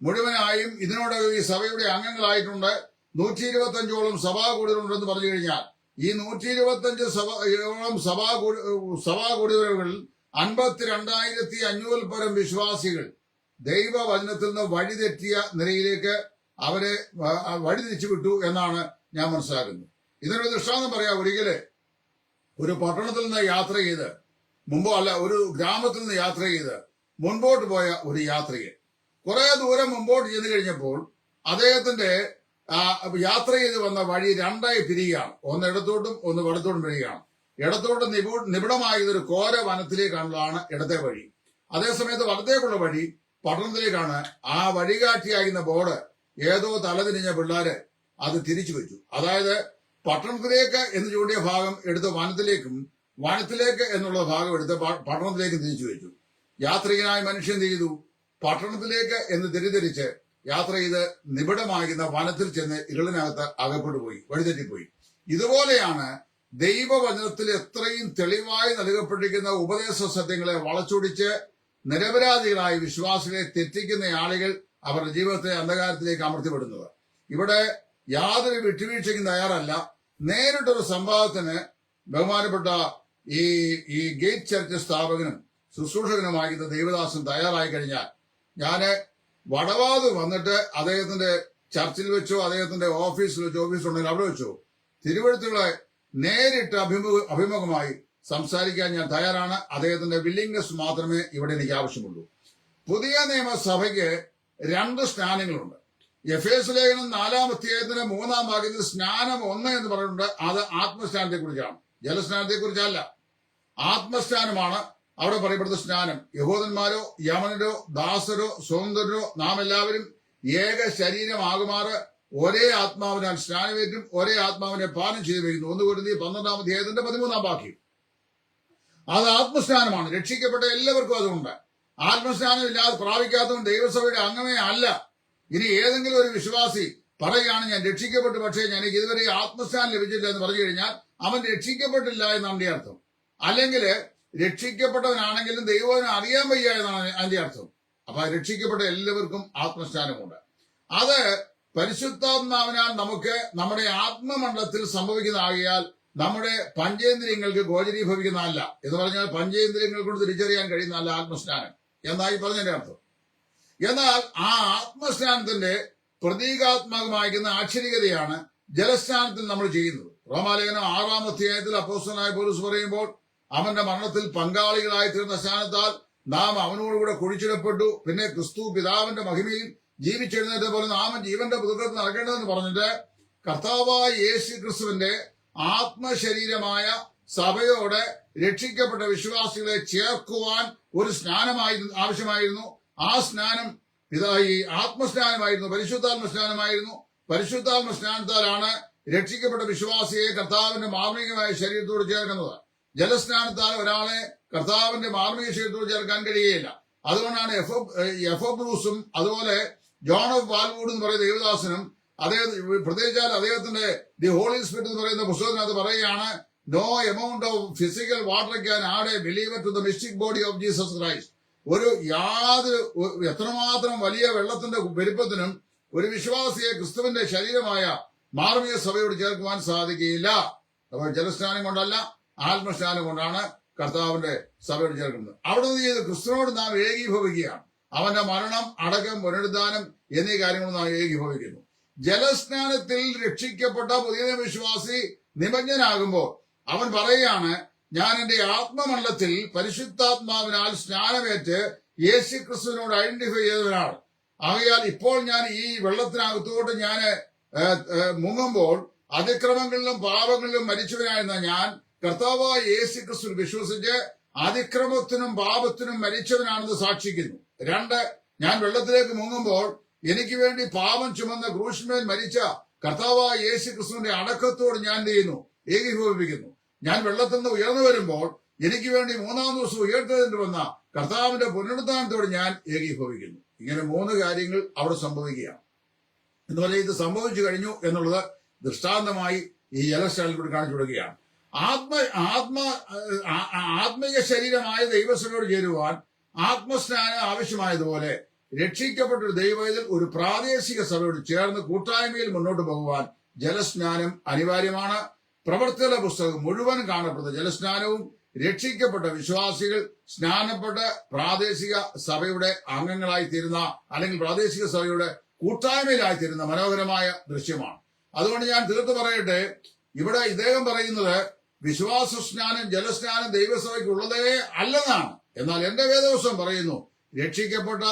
മുഴുവനായും ഇതിനോടകം ഈ സഭയുടെ അംഗങ്ങളായിട്ടുണ്ട്. നൂറ്റി ഇരുപത്തി അഞ്ചോളം സഭാ കൂടുതലുണ്ടെന്ന് പറഞ്ഞു കഴിഞ്ഞാൽ ഈ നൂറ്റി ഇരുപത്തി അഞ്ച് സഭയോളം സഭാ സഭാ കൂടുതലുകളിൽ അൻപത്തിരണ്ടായിരത്തി അഞ്ഞൂറിൽ പരം വിശ്വാസികൾ ദൈവവചനത്തിൽ നിന്ന് വഴിതെറ്റിയ നിലയിലേക്ക് അവരെ വഴിതിരിച്ചു വിട്ടു എന്നാണ് ഞാൻ മനസ്സിലാക്കുന്നത്. ഇതിനൊരു ദൃഷ്ടാന്തം പറയാം. ഒരിക്കൽ ഒരു പട്ടണത്തിൽ നിന്ന് യാത്ര ചെയ്ത് മുമ്പോ അല്ല ഒരു ഗ്രാമത്തിൽ നിന്ന് യാത്ര ചെയ്ത് മുൻപോട്ട് പോയ ഒരു യാത്രികൻ. കുറെ ദൂരം മുമ്പോട്ട് ചെന്ന് കഴിഞ്ഞപ്പോൾ അദ്ദേഹത്തിന്റെ യാത്ര ചെയ്ത് വന്ന വഴി രണ്ടായി പിരിയുകയാണ്. ഒന്ന് ഇടത്തോട്ടും ഒന്ന് വലത്തോട്ടും പിരിയുകയാണ്. ഇടത്തോട്ട് നിപു- നിബിഡമായതൊരു കോര വനത്തിലേക്കാണുള്ളതാണ് ഇടത്തെ വഴി. അതേസമയത്ത് വലത്തേക്കുള്ള വഴി പട്ടണത്തിലേക്കാണ്. ആ വഴികാട്ടിയായിരുന്ന ബോർഡ് ഏതോ തലതിരിഞ്ഞ പിള്ളേര് അത് തിരിച്ചു വെച്ചു. അതായത് പട്ടണത്തിലേക്ക് എന്ന് ചൂണ്ടിയ ഭാഗം എടുത്ത് വനത്തിലേക്കും വനത്തിലേക്ക് എന്നുള്ള ഭാഗം എടുത്ത് പട്ടണത്തിലേക്ക് തിരിച്ചു വെച്ചു. യാത്രികനായ മനുഷ്യൻ ചെയ്തു? പട്ടണത്തിലേക്ക് എന്ന് തിരിതിരിച്ച് യാത്ര ചെയ്ത് നിബിഡമാകുന്ന വനത്തിൽ ചെന്ന് ഇരുളിനകത്ത് അകപ്പെട്ടു പോയി വഴിതെറ്റിപ്പോയി. ഇതുപോലെയാണ് ദൈവവചനത്തിൽ എത്രയും തെളിവായി നൽകപ്പെട്ടിരിക്കുന്ന ഉപദേശ സത്യങ്ങളെ വളച്ചൊടിച്ച് നിരപരാധികളായ വിശ്വാസികളെ തെറ്റിക്കുന്ന ആളുകൾ അവരുടെ ജീവിതത്തെ അന്ധകാരത്തിലേക്ക് അമർത്തിവിടുന്നത് ഇവിടെ യാതൊരു വിട്ടുവീഴ്ചയ്ക്കും തയ്യാറല്ല. നേരിട്ടൊരു സംഭവത്തിന് ബഹുമാനപ്പെട്ട ഈ ഈ ഗേറ്റ് ചർച്ച് സ്ഥാപകനും ശുശ്രൂഷകനുമായിരുന്ന ദേവദാസൻ തയ്യാറായി കഴിഞ്ഞാൽ ഞാൻ വടവാത് വന്നിട്ട് അദ്ദേഹത്തിന്റെ ചർച്ചിൽ വെച്ചോ അദ്ദേഹത്തിന്റെ ഓഫീസിൽ വെച്ചോ ഓഫീസ് ഉണ്ടെങ്കിൽ അവിടെ വെച്ചോ തിരുവഴുത്തുകളെ നേരിട്ട് അഭിമുഖ അഭിമുഖമായി സംസാരിക്കാൻ ഞാൻ തയ്യാറാണ്. അദ്ദേഹത്തിന്റെ വില്ലിംഗ്നെസ് മാത്രമേ ഇവിടെ എനിക്ക് ആവശ്യമുള്ളൂ. പുതിയ നിയമസഭയ്ക്ക് രണ്ട് സ്നാനങ്ങളുണ്ട്. എഫ് എസ് ലേഖനം നാലാം അധ്യായത്തിന് മൂന്നാം ഭാഗത്ത് സ്നാനം ഒന്ന് എന്ന് പറഞ്ഞിട്ടുണ്ട്. അത് ആത്മസ്നാനത്തെ കുറിച്ചാണ് ജലസ്നാനത്തെ കുറിച്ചല്ല ആത്മസ്നാനമാണ്. അവിടെ പറയപ്പെടുന്ന സ്നാനം. യഹോദന്മാരോ യമനരോ ദാസരോ സ്വതന്ത്രരോ നാം എല്ലാവരും ഏക ശരീരമാകുമാറ്. ഒരേ ആത്മാവിനാൽ സ്നാനമേറ്റും ഒരേ ആത്മാവിനെ പാനം ചെയ്തു വരുന്നു ഒന്ന് കൊടുത്തി പന്ത്രണ്ടാം അധ്യായത്തിന്റെ പതിമൂന്നാം വാക്യം. അത് ആത്മസ്നാനമാണ്. രക്ഷിക്കപ്പെട്ട എല്ലാവർക്കും അതുകൊണ്ട് ആത്മസ്നാനം ഇല്ലാതെ പ്രാപിക്കാത്തവൻ ദൈവസഭയുടെ അംഗമേ അല്ല. ഇനി ഏതെങ്കിലും ഒരു വിശ്വാസി പറയുകയാണ് ഞാൻ രക്ഷിക്കപ്പെട്ടു പക്ഷേ എനിക്ക് ഇതുവരെ ആത്മസ്നാനം ലഭിച്ചില്ല എന്ന് പറഞ്ഞു കഴിഞ്ഞാൽ അവൻ രക്ഷിക്കപ്പെട്ടില്ല എന്നാണ് അർത്ഥം. അല്ലെങ്കിൽ രക്ഷിക്കപ്പെട്ടവനാണെങ്കിലും ദൈവം അറിയാൻ വയ്യ എന്നാണ് അതിന്റെ അർത്ഥം. അപ്പൊ രക്ഷിക്കപ്പെട്ട എല്ലാവർക്കും ആത്മസ്നാനമുണ്ട്. അത് പരിശുദ്ധാത്മാവിനാൽ നമുക്ക് നമ്മുടെ ആത്മമണ്ഡലത്തിൽ സംഭവിക്കുന്നതാകിയാൽ നമ്മുടെ പഞ്ചേന്ദ്രിയങ്ങൾക്ക് ഗോചരീഭവിക്കുന്നതല്ല. എന്ന് പറഞ്ഞാൽ പഞ്ചേന്ദ്രിയങ്ങൾ കൊണ്ട് തിരിച്ചറിയാൻ കഴിയുന്നതല്ല ആത്മസ്നാനം. എന്നായി പറഞ്ഞതിന്റെ അർത്ഥം? എന്നാൽ ആ ആത്മസ്നാനത്തിന്റെ പ്രതീകാത്മകമായിരിക്കുന്ന ആക്ഷരികതയാണ് ജലസ്നാനത്തിൽ നമ്മൾ ചെയ്യുന്നത്. റോമാലേഖനം ആറാം അധ്യായത്തിൽ അപ്പോസ്റ്റനായ പോലീസ് പറയുമ്പോൾ അവന്റെ മരണത്തിൽ പങ്കാളികളായി തീർന്ന സ്ഥാനത്താൽ നാം അവനോടുകൂടെ കുഴിച്ചിടപ്പെട്ടു. പിന്നെ ക്രിസ്തു പിതാവിന്റെ മഹിമയിൽ ജീവിച്ചെഴുന്നേറ്റ പോലെ നാമം ജീവന്റെ പുതുക്കത്തിൽ നടക്കേണ്ടതെന്ന് പറഞ്ഞിട്ട് കർത്താവായ യേശു ക്രിസ്തുവിന്റെ ആത്മശരീരമായ സഭയോടെ രക്ഷിക്കപ്പെട്ട വിശ്വാസികളെ ചേർക്കുവാൻ ഒരു സ്നാനമായിരുന്നു ആവശ്യമായിരുന്നു. ആ സ്നാനം പിതാ ഈ ആത്മസ്നാനമായിരുന്നു പരിശുദ്ധാത്മ സ്നാനമായിരുന്നു പരിശുദ്ധാത്മ സ്നാനത്താലാണ് രക്ഷിക്കപ്പെട്ട വിശ്വാസിയെ കർത്താവിന്റെ മാർമികമായ ശരീരത്തോട് ചേർക്കുന്നത്. ജലസ്നാനത്താൽ ഒരാളെ കർത്താവിന്റെ മാർമിക ശരീരത്തോട് ചേർക്കാൻ കഴിയുകയില്ല. അതുകൊണ്ടാണ് എഫ് എഫ് ബ്രൂസും അതുപോലെ ജോൺ ഓഫ് വാൽവൂഡ് എന്ന് പറയുന്ന ദേവദാസനും അദ്ദേഹം പ്രത്യേകിച്ചാൽ അദ്ദേഹത്തിന്റെ ദി ഹോളി സ്പിരിറ്റ് എന്ന് പറയുന്ന പുസ്തകത്തിനകത്ത് പറയുകയാണ് no amount of physical water can add a believer to the mystic body of Jesus Christ ഒരു യാതൊരു എത്രമാത്രം വലിയ വെള്ളത്തിന്റെ വലിപ്പത്തിനും ഒരു വിശ്വാസിയെ ക്രിസ്തുവിന്റെ ശരീരമായ മാർമിക സഭയോട് ചേർക്കുവാൻ സാധിക്കുകയില്ല. അപ്പോൾ ജലസ്നാനം കൊണ്ടല്ല ആത്മസ്നാനം കൊണ്ടാണ് കർത്താവിന്റെ സഭയോട് ചേർക്കുന്നത്. അവിടെ നിന്ന് ചെയ്ത് ക്രിസ്തുനോട് നാം ഏകീഭവിക്കുകയാണ്. അവന്റെ മരണം അടക്കം പുനരുദ്ധാനം എന്നീ കാര്യങ്ങൾ നാം ഏകീഭവിക്കുന്നു. ജലസ്നാനത്തിൽ രക്ഷിക്കപ്പെട്ട പുതിയ വിശ്വാസി നിമജ്ഞനാകുമ്പോൾ അവൻ പറയുകയാണ് ഞാൻ എന്റെ ആത്മമണ്ഡലത്തിൽ പരിശുദ്ധാത്മാവിനാൽ സ്നാനമേറ്റ് യേശു ക്രിസ്തുവിനോട് ഐഡന്റിഫൈ ചെയ്തവനാണ്. ആകയാൽ ഇപ്പോൾ ഞാൻ ഈ വെള്ളത്തിനകത്തോട്ട് ഞാൻ മുങ്ങുമ്പോൾ അതിക്രമങ്ങളിലും പാപങ്ങളിലും മരിച്ചവനായിരുന്ന ഞാൻ കർത്താവായ യേശു ക്രിസ്തു വിശ്വസിച്ച് അതിക്രമത്തിനും പാപത്തിനും മരിച്ചവനാണെന്ന് സാക്ഷിക്കുന്നു. രണ്ട് ഞാൻ വെള്ളത്തിലേക്ക് മുങ്ങുമ്പോൾ എനിക്ക് വേണ്ടി പാപം ചുമന്ന ക്രൂശിന്മേൽ മരിച്ച കർത്താവായ യേശു ക്രിസ്തുവിന്റെ അടക്കത്തോട് ഞാൻ ചെയ്യുന്നു? ഏകീഭവിപ്പിക്കുന്നു. ഞാൻ വെള്ളത്തിൽ നിന്ന് ഉയർന്നു വരുമ്പോൾ എനിക്ക് വേണ്ടി മൂന്നാം ദിവസം ഉയർത്തതിന് വന്ന കർത്താവിന്റെ പുനരുദ്ധാനത്തോട് ഞാൻ ഏകീഭവിക്കുന്നു. ഇങ്ങനെ മൂന്ന് കാര്യങ്ങൾ അവിടെ സംഭവിക്കുകയാണ്. എന്ന് പറഞ്ഞാൽ ഇത് സംഭവിച്ചു കഴിഞ്ഞു എന്നുള്ളത് ദൃഷ്ടാന്തമായി ഈ ജലസ്റ്റാലിൽ കൂടി കാണിച്ചു കൊടുക്കുകയാണ്. ആത്മ ആത്മ ആത്മീയ ശരീരമായ ദൈവസ്വനോട് ചേരുവാൻ ആത്മസ്നാനം ആവശ്യമായതുപോലെ രക്ഷിക്കപ്പെട്ട ഒരു ദൈവത്തിൽ ഒരു പ്രാദേശിക സഭയോട് ചേർന്ന് കൂട്ടായ്മയിൽ മുന്നോട്ട് പോകുവാൻ ജലസ്നാനം അനിവാര്യമാണ്. പ്രവർത്തന പുസ്തകം മുഴുവൻ കാണപ്പെടുന്ന ജലസ്നാനവും രക്ഷിക്കപ്പെട്ട വിശ്വാസികൾ സ്നാനപ്പെട്ട പ്രാദേശിക സഭയുടെ അംഗങ്ങളായി തീരുന്ന അല്ലെങ്കിൽ പ്രാദേശിക സഭയുടെ കൂട്ടായ്മയിലായി തീരുന്ന മനോഹരമായ ദൃശ്യമാണ്. അതുകൊണ്ട് ഞാൻ തീർത്തു പറയട്ടെ ഇവിടെ ഇദ്ദേഹം പറയുന്നത് വിശ്വാസ സ്നാനം ജലസ്നാനം ദൈവസഭയ്ക്ക് ഉള്ളതേ അല്ലെന്നാണ്. എന്നാൽ എന്റെ വേദവസം പറയുന്നു രക്ഷിക്കപ്പെട്ട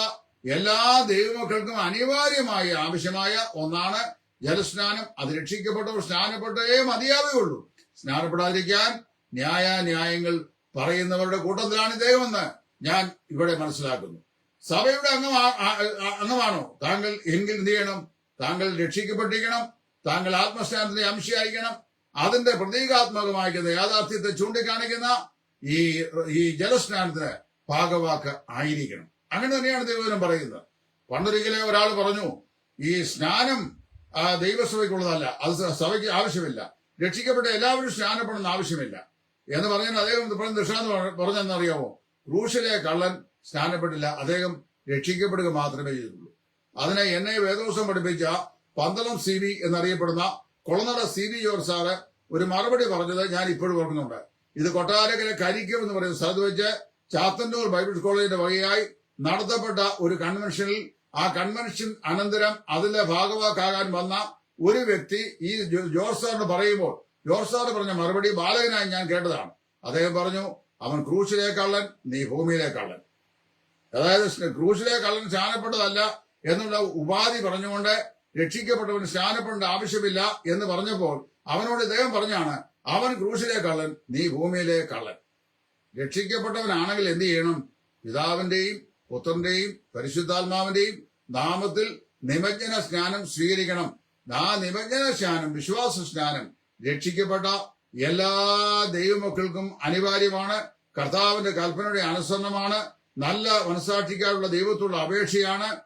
എല്ലാ ദൈവമക്കൾക്കും അനിവാര്യമായ ആവശ്യമായ ഒന്നാണ് ജലസ്നാനം. അത് രക്ഷിക്കപ്പെട്ടവർ സ്നാനപ്പെട്ടേ ഉള്ളൂ സ്നാനപ്പെടാതിരിക്കാൻ ന്യായ ന്യായങ്ങൾ പറയുന്നവരുടെ കൂട്ടത്തിലാണ് ദൈവമെന്ന് ഞാൻ ഇവിടെ മനസ്സിലാക്കുന്നു. സഭയുടെ അംഗമാ അംഗമാണോ? താങ്കൾ എങ്കിൽ എന്ത് ചെയ്യണം? താങ്കൾ രക്ഷിക്കപ്പെട്ടിരിക്കണം. താങ്കൾ ആത്മസ്നാനത്തിന്റെ അംശയായിരിക്കണം. അതിന്റെ പ്രതീകാത്മകമായിരിക്കുന്ന യാഥാർത്ഥ്യത്തെ ചൂണ്ടിക്കാണിക്കുന്ന ഈ ഈ ജലസ്നാനത്തിന് ഭാഗവാക്ക് ആയിരിക്കണം. അങ്ങനെ തന്നെയാണ് ദൈവദിനം പറയുന്നത്. പണ്ടൊരിക്കലെ ഒരാൾ പറഞ്ഞു ഈ സ്നാനം ദൈവസഭയ്ക്കുള്ളതല്ല അത് സഭയ്ക്ക് ആവശ്യമില്ല. രക്ഷിക്കപ്പെട്ട എല്ലാവരും സ്നാനപ്പെടുന്ന ആവശ്യമില്ല. എന്ന് പറഞ്ഞാൽ അദ്ദേഹം ദൃഷ്ടാന്ന് പറഞ്ഞെന്നറിയാമോ? ക്രൂശിലെ കള്ളൻ സ്നാനപ്പെട്ടില്ല അദ്ദേഹം രക്ഷിക്കപ്പെടുക മാത്രമേ ചെയ്തുള്ളൂ. അതിനെ എന്നെ വേദോസം പഠിപ്പിച്ച പന്തളം സി വി എന്നറിയപ്പെടുന്ന കൊളനട സി വി ജോർജ് സാറ് ഒരു മറുപടി പറഞ്ഞത് ഞാൻ ഇപ്പോഴും ഓർക്കുന്നുണ്ട്. ഇത് കൊട്ടാരക്കര കരിക്കും എന്ന് പറയുന്ന സ്ഥലത്ത് വെച്ച് ചാത്തന്നൂർ ബൈബിൾ കോളേജിന്റെ വകയായി നടത്തപ്പെട്ട ഒരു കൺവെൻഷനിൽ ആ കൺവെൻഷൻ അനന്തരം അതിലെ ഭാഗവാക്കാകാൻ വന്ന ഒരു വ്യക്തി ഈ ജോർജ് സാറിന് പറയുമ്പോൾ ജോർജ് സാറ് പറഞ്ഞ മറുപടി ബാലകനായി ഞാൻ കേട്ടതാണ്. അദ്ദേഹം പറഞ്ഞു അവൻ ക്രൂശിലെ കള്ളൻ നീ ഭൂമിയിലെ കള്ളൻ അതായത് ക്രൂശിലെ കള്ളൻ ചാനപ്പെട്ടതല്ല എന്നുള്ള ഉപാധി പറഞ്ഞുകൊണ്ട് രക്ഷിക്കപ്പെട്ടവൻ സ്നാനപ്പെടേണ്ട ആവശ്യമില്ല എന്ന് പറഞ്ഞപ്പോൾ അവനോട് ഇദ്ദേഹം പറഞ്ഞാണ് അവൻ ക്രൂശിലെ കള്ളൻ നീ ഭൂമിയിലെ കള്ളൻ. രക്ഷിക്കപ്പെട്ടവനാണെങ്കിൽ എന്ത് ചെയ്യണം? പിതാവിന്റെയും പുത്രന്റെയും പരിശുദ്ധാത്മാവിന്റെയും നാമത്തിൽ നിമജ്ജന സ്നാനം സ്വീകരിക്കണം. ആ നിമജ്ജന സ്നാനം വിശ്വാസ സ്നാനം രക്ഷിക്കപ്പെട്ട എല്ലാ ദൈവമക്കൾക്കും അനിവാര്യമാണ്. കർത്താവിന്റെ കൽപ്പനയുടെ അനുസരണമാണ്. നല്ല മനസാക്ഷിക്കാനുള്ള ദൈവത്തോടുള്ള അപേക്ഷയാണ്.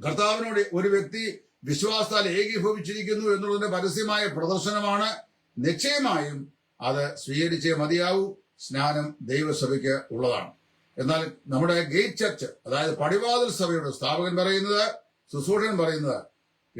കർത്താവിനോട് ഒരു വ്യക്തി വിശ്വാസത്താൽ ഏകീഭവിച്ചിരിക്കുന്നു എന്നുള്ളതിന്റെ പരസ്യമായ പ്രദർശനമാണ്. നിശ്ചയമായും അത് സ്വീകരിച്ചേ മതിയാവൂ. സ്നാനം ദൈവസഭയ്ക്ക് ഉള്ളതാണ്. എന്നാൽ നമ്മുടെ ഗേറ്റ് ചർച്ച് അതായത് പടിവാതിൽ സഭയുടെ സ്ഥാപകൻ പറയുന്നത് ശുശ്രൂഷൻ പറയുന്നത്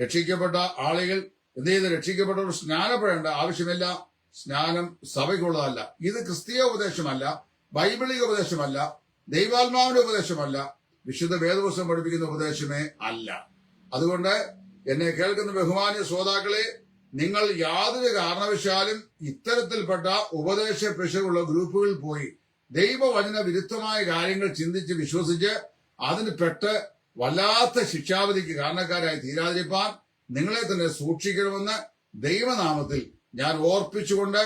രക്ഷിക്കപ്പെട്ട ആളുകൾ എന്ത് ചെയ്ത് രക്ഷിക്കപ്പെട്ടവർ സ്നാനപ്പെടേണ്ട ആവശ്യമില്ല. സ്നാനം സഭയ്ക്കുള്ളതല്ല. ഇത് ക്രിസ്തീയ ഉപദേശമല്ല ബൈബിളിക ഉപദേശമല്ല ദൈവാത്മാവിന്റെ ഉപദേശമല്ല വിശുദ്ധ വേദപുസ്തകം പഠിപ്പിക്കുന്ന ഉപദേശമേ അല്ല. അതുകൊണ്ട് എന്നെ കേൾക്കുന്ന ബഹുമാന്യ ശ്രോതാക്കളെ നിങ്ങൾ യാതൊരു കാരണവശാലും ഇത്തരത്തിൽപ്പെട്ട ഉപദേശ പ്രഷറുള്ള ഗ്രൂപ്പുകളിൽ പോയി ദൈവവചന വിരുദ്ധമായ കാര്യങ്ങൾ ചിന്തിച്ച് വിശ്വസിച്ച് അതിന് പെട്ട് വല്ലാത്ത ശിക്ഷാവധിക്ക് കാരണക്കാരായി തീരാതിരിപ്പാൻ നിങ്ങളെ തന്നെ സൂക്ഷിക്കണമെന്ന് ദൈവനാമത്തിൽ ഞാൻ ഓർപ്പിച്ചുകൊണ്ട്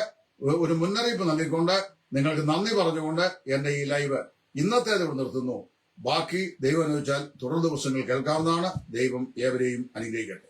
ഒരു മുന്നറിയിപ്പ് നൽകിക്കൊണ്ട് നിങ്ങൾക്ക് നന്ദി പറഞ്ഞുകൊണ്ട് എന്റെ ഈ ലൈവ് ഇന്നത്തേത് നിർത്തുന്നു. ബാക്കി ദൈവം എന്ന് വെച്ചാൽ തുടർ ദിവസങ്ങൾ കേൾക്കാവുന്നതാണ്. ദൈവം ഏവരെയും അനുഗ്രഹിക്കട്ടെ.